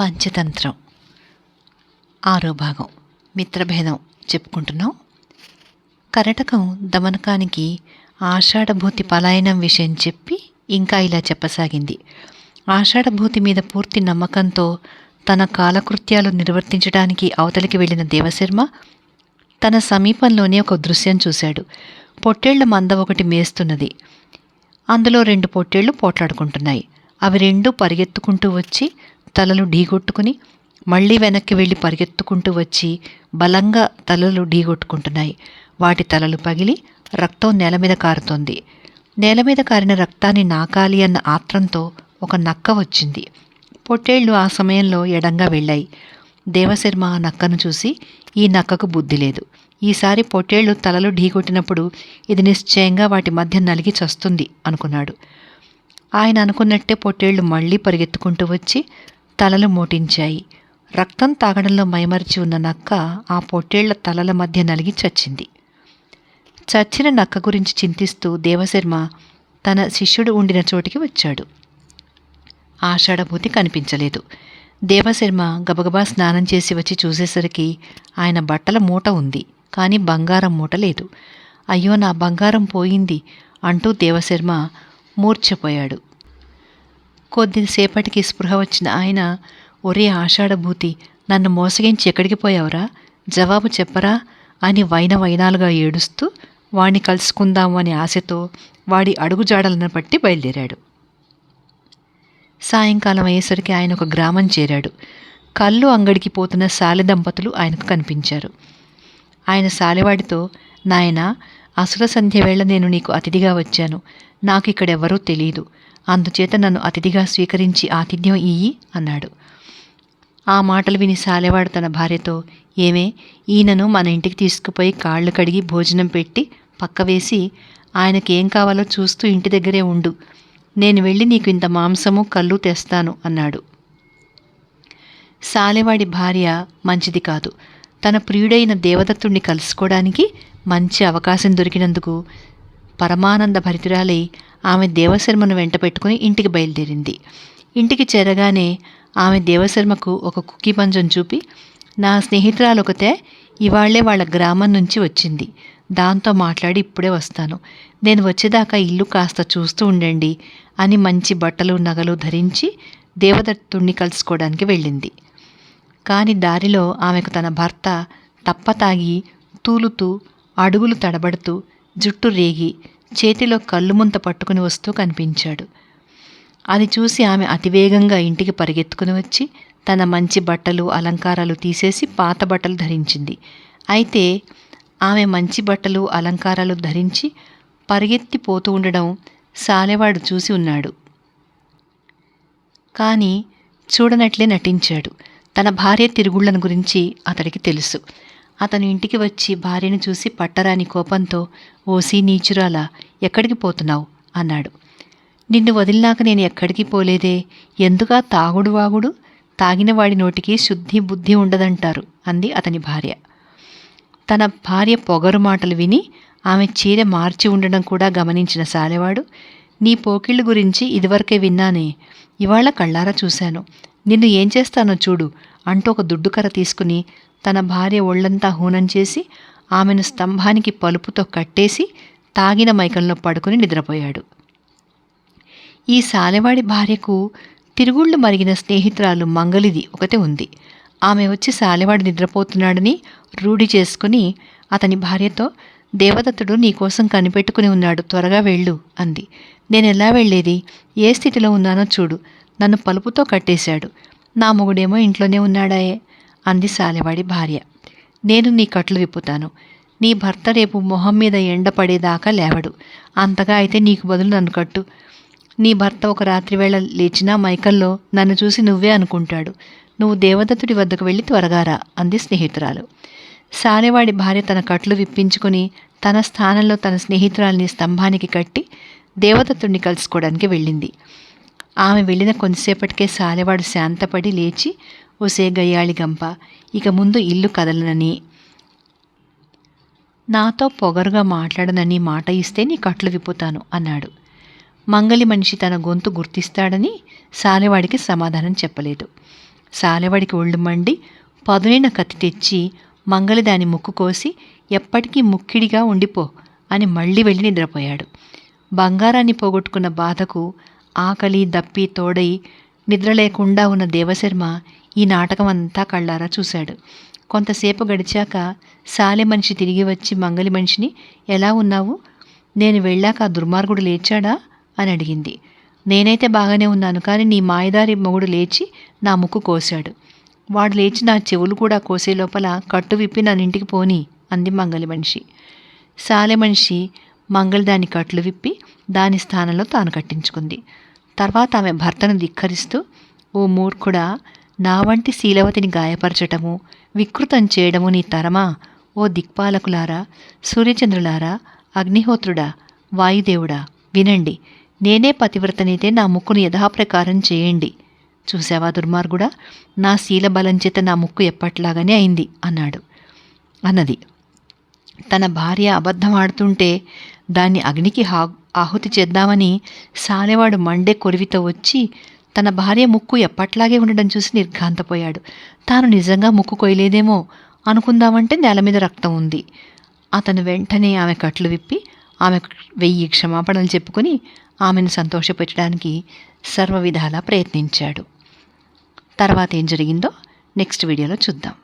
పంచతంత్రం. ఆరో భాగం. మిత్రభేదం చెప్పుకుంటున్నాం. కరటకం దమనకానికి ఆషాఢభూతి పలాయనం విషయం చెప్పి ఇంకా ఇలా చెప్పసాగింది. ఆషాఢభూతి మీద పూర్తి నమ్మకంతో తన కాలకృత్యాలు నిర్వర్తించడానికి అవతలికి వెళ్ళిన దేవశర్మ తన సమీపంలోనే ఒక దృశ్యం చూశాడు. పొట్టేళ్ళ మంద ఒకటి మేస్తున్నది. అందులో రెండు పొట్టేళ్ళు పోట్లాడుకుంటున్నాయి. అవి రెండు పరిగెత్తుకుంటూ వచ్చి తలలు ఢీగొట్టుకుని మళ్ళీ వెనక్కి వెళ్ళి పరిగెత్తుకుంటూ వచ్చి బలంగా తలలు ఢీగొట్టుకుంటున్నాయి. వాటి తలలు పగిలి రక్తం నేల మీద కారుతోంది. నేల మీద కారిన రక్తాన్ని నాకాలి అన్న ఆత్రంతో ఒక నక్క వచ్చింది. పొట్టేళ్ళు ఆ సమయంలో ఎడంగా వెళ్ళాయి. దేవశర్మ ఆ నక్కను చూసి ఈ నక్కకు బుద్ధి లేదు. ఈసారి పొట్టేళ్ళు తలలు ఢీకొట్టినప్పుడు ఇది నిశ్చయంగా వాటి మధ్య నలిగి చస్తుంది అనుకున్నాడు. ఆయన అనుకున్నట్టే పొట్టేళ్ళు మళ్ళీ పరిగెత్తుకుంటూ వచ్చి తలలు మోటించాయి. రక్తం తాగడంలో మైమరిచి ఉన్న నక్క ఆ పొట్టేళ్ళ తలల మధ్య నలిగి చచ్చింది. చచ్చిన నక్క గురించి చింతిస్తూ దేవశర్మ తన శిష్యుడు ఉండిన చోటికి వచ్చాడు. ఆషాఢభూతి కనిపించలేదు. దేవశర్మ గబగబా స్నానం చేసి వచ్చి చూసేసరికి ఆయన బట్టల మూట ఉంది కానీ బంగారం మూట లేదు. అయ్యో నా బంగారం పోయింది అంటూ దేవశర్మ మూర్ఛపోయాడు. కొద్దిసేపటికి స్పృహ వచ్చిన ఆయన ఒరే ఆషాఢభూతి నన్ను మోసగించి ఎక్కడికి పోయావురా? జవాబు చెప్పరా? అని వైన వైనాలుగా ఏడుస్తూ వాణ్ణి కలుసుకుందాము అనే ఆశతో వాడి అడుగుజాడలను బట్టి బయలుదేరాడు. సాయంకాలం అయ్యేసరికి ఆయన ఒక గ్రామం చేరాడు. కళ్ళు అంగడికి పోతున్న సాలె దంపతులు ఆయనకు కనిపించారు. ఆయన సాలెవాడితో నాయన అసుర సంధ్య వేళ నేను నీకు అతిథిగా వచ్చాను. నాకు ఇక్కడెవ్వరూ తెలియదు అందుచేత నన్ను అతిథిగా స్వీకరించి ఆతిథ్యం ఇయ్యి అన్నాడు. ఆ మాటలు విని సాలెవాడు తన భార్యతో ఏమే ఈయనను మన ఇంటికి తీసుకుపోయి కాళ్ళు కడిగి భోజనం పెట్టి పక్క వేసి ఆయనకి ఏం కావాలో చూస్తూ ఇంటి దగ్గరే ఉండు. నేను వెళ్ళి నీకు ఇంత మాంసము కళ్ళు తెస్తాను అన్నాడు. సాలెవాడి భార్య మంచిది కాదు. తన ప్రియుడైన దేవదత్తుణ్ణి కలుసుకోవడానికి మంచి అవకాశం దొరికినందుకు పరమానంద భరితురాలై ఆమె దేవశర్మను వెంట పెట్టుకుని ఇంటికి బయలుదేరింది. ఇంటికి చేరగానే ఆమె దేవశర్మకు ఒక కుకీ పంజం చూపి నా స్నేహితురాలు ఒకతే ఇవాళ్ళే వాళ్ళ గ్రామం నుంచి వచ్చింది. దాంతో మాట్లాడి ఇప్పుడే వస్తాను. నేను వచ్చేదాకా ఇల్లు కాస్త చూస్తూ ఉండండి అని మంచి బట్టలు నగలు ధరించి దేవదత్తుణ్ణి కలుసుకోవడానికి వెళ్ళింది. కాని దారిలో ఆమెకు తన భర్త తప్పతాగి తూలుతూ అడుగులు తడబడుతూ జుట్టు రేగి చేతిలో కళ్ళుముంత పట్టుకుని వస్తూ కనిపించాడు. అది చూసి ఆమె అతివేగంగా ఇంటికి పరిగెత్తుకుని వచ్చి తన మంచి బట్టలు అలంకారాలు తీసేసి పాత బట్టలు ధరించింది. అయితే ఆమె మంచి బట్టలు అలంకారాలు ధరించి పరిగెత్తి పోతూ ఉండడం సాలెవాడు చూసి ఉన్నాడు. కానీ చూడనట్లే నటించాడు. తన భార్య తిరుగుళ్ళను గురించి అతడికి తెలుసు. అతను ఇంటికి వచ్చి భార్యను చూసి పట్టరాని కోపంతో ఓసి నీచురాలా ఎక్కడికి పోతున్నావు? అన్నాడు. నిన్ను వదిలినాక నేను ఎక్కడికి పోలేదే? ఎందుగా తాగుడు వాగుడు? తాగిన వాడి నోటికి శుద్ధి బుద్ధి ఉండదంటారు అంది అతని భార్య. తన భార్య పొగరు మాటలు విని ఆమె చీర మార్చి ఉండడం కూడా గమనించిన సాలెవాడు నీ పోకిళ్ళు గురించి ఇదివరకే విన్నానే ఇవాళ కళ్ళారా చూశాను. నిన్ను ఏం చేస్తానో చూడు అంటూ ఒక దుడ్డుకర తీసుకుని తన భార్య ఒళ్ళంతా హూనం చేసి ఆమెను స్తంభానికి పలుపుతో కట్టేసి తాగిన మైకంలో పడుకుని నిద్రపోయాడు. ఈ సాలెవాడి భార్యకు తిరుగుళ్ళు మరిగిన స్నేహితురాలు మంగలిది ఒకటే ఉంది. ఆమె వచ్చి సాలెవాడు నిద్రపోతున్నాడని రూఢి చేసుకుని అతని భార్యతో దేవదత్తుడు నీకోసం కనిపెట్టుకుని ఉన్నాడు త్వరగా వెళ్ళు అంది. నేను ఎలా వెళ్ళేది? ఏ స్థితిలో ఉన్నానో చూడు. నన్ను పలుపుతో కట్టేశాడు. నా మొగుడేమో ఇంట్లోనే ఉన్నాడాయే అంది సాలెవాడి భార్య. నేను నీ కట్లు విప్పుతాను. నీ భర్త రేపు మొహం మీద ఎండ పడేదాకా లేవడు. అంతగా అయితే నీకు బదులు నన్ను కట్టు. నీ భర్త ఒక రాత్రివేళ లేచినా మైకల్లో నన్ను చూసి నువ్వే అనుకుంటాడు. నువ్వు దేవదత్తుడి వద్దకు వెళ్ళి త్వరగారా అంది స్నేహితురాలు. సాలెవాడి భార్య తన కట్లు విప్పించుకుని తన స్థానంలో తన స్నేహితురాల్ని స్తంభానికి కట్టి దేవదత్తుడిని కలుసుకోవడానికి వెళ్ళింది. ఆమె వెళ్ళిన కొంతసేపటికే సాలెవాడు శాంతపడి లేచి ఓసే గయ్యాళి గంప ఇక ముందు ఇల్లు కదలనని నాతో పొగరుగా మాట్లాడనని మాట ఇస్తే నీ కట్లు విప్పుతాను అన్నాడు. మంగలి మనిషి తన గొంతు గుర్తిస్తాడని సాలెవాడికి సమాధానం చెప్పలేదు. సాలెవాడికి ఒళ్ళు మండి పదునైన కత్తి తెచ్చి మంగలి దాని ముక్కు కోసి ఎప్పటికీ ముక్కిడిగా ఉండిపో అని మళ్ళీ వెళ్ళి నిద్రపోయాడు. బంగారాన్ని పోగొట్టుకున్న బాధకు ఆకలి దప్పి తోడై నిద్ర లేకుండా ఉన్న దేవశర్మ ఈ నాటకం అంతా కళ్ళారా చూశాడు. కొంతసేపు గడిచాక సాలె మనిషి తిరిగి వచ్చి మంగలి మనిషిని ఎలా ఉన్నావు? నేను వెళ్ళాక ఆ దుర్మార్గుడు లేచాడా? అని అడిగింది. నేనైతే బాగానే ఉన్నాను కానీ నీ మాయదారి మొగుడు లేచి నా ముక్కు కోశాడు. వాడు లేచి నా చెవులు కూడా కోసే లోపల కట్టు విప్పి నన్ను ఇంటికి పోని అంది మంగలి మనిషి. సాలె మనిషి మంగలి దాని కట్లు విప్పి దాని స్థానంలో తాను కట్టించుకుంది. తర్వాత ఆమె భర్తను ధిక్కరిస్తూ ఓ మూర్ఖుడా నా వంటి శీలవతిని గాయపరచటము వికృతం చేయడము నీ తరమా? ఓ దిక్పాలకులారా సూర్యచంద్రులారా అగ్నిహోత్రుడా వాయుదేవుడా వినండి నేనే పతివ్రతనైతే నా ముక్కును యథాప్రకారం చేయండి. చూసావా దుర్మార్గుడా నా శీలబలం చేత నా ముక్కు ఎప్పట్లాగానే అయింది అన్నాడు. అన్నది. తన భార్య అబద్ధం ఆడుతుంటే దాన్ని అగ్నికి హా ఆహుతి చేద్దామని సాలెవాడు మండే కొరివితో వచ్చి తన భార్య ముక్కు ఎప్పట్లాగే ఉండడం చూసి నిర్ఘాంతపోయాడు. తాను నిజంగా ముక్కు కొయ్యలేదేమో అనుకుందామంటే నేల మీద రక్తం ఉంది. అతను వెంటనే ఆమె కట్లు విప్పి ఆమె వెయ్యి క్షమాపణలు చెప్పుకొని ఆమెను సంతోషపెట్టడానికి సర్వ విధాలా ప్రయత్నించాడు. తర్వాత ఏం జరిగిందో నెక్స్ట్ వీడియోలో చూద్దాం.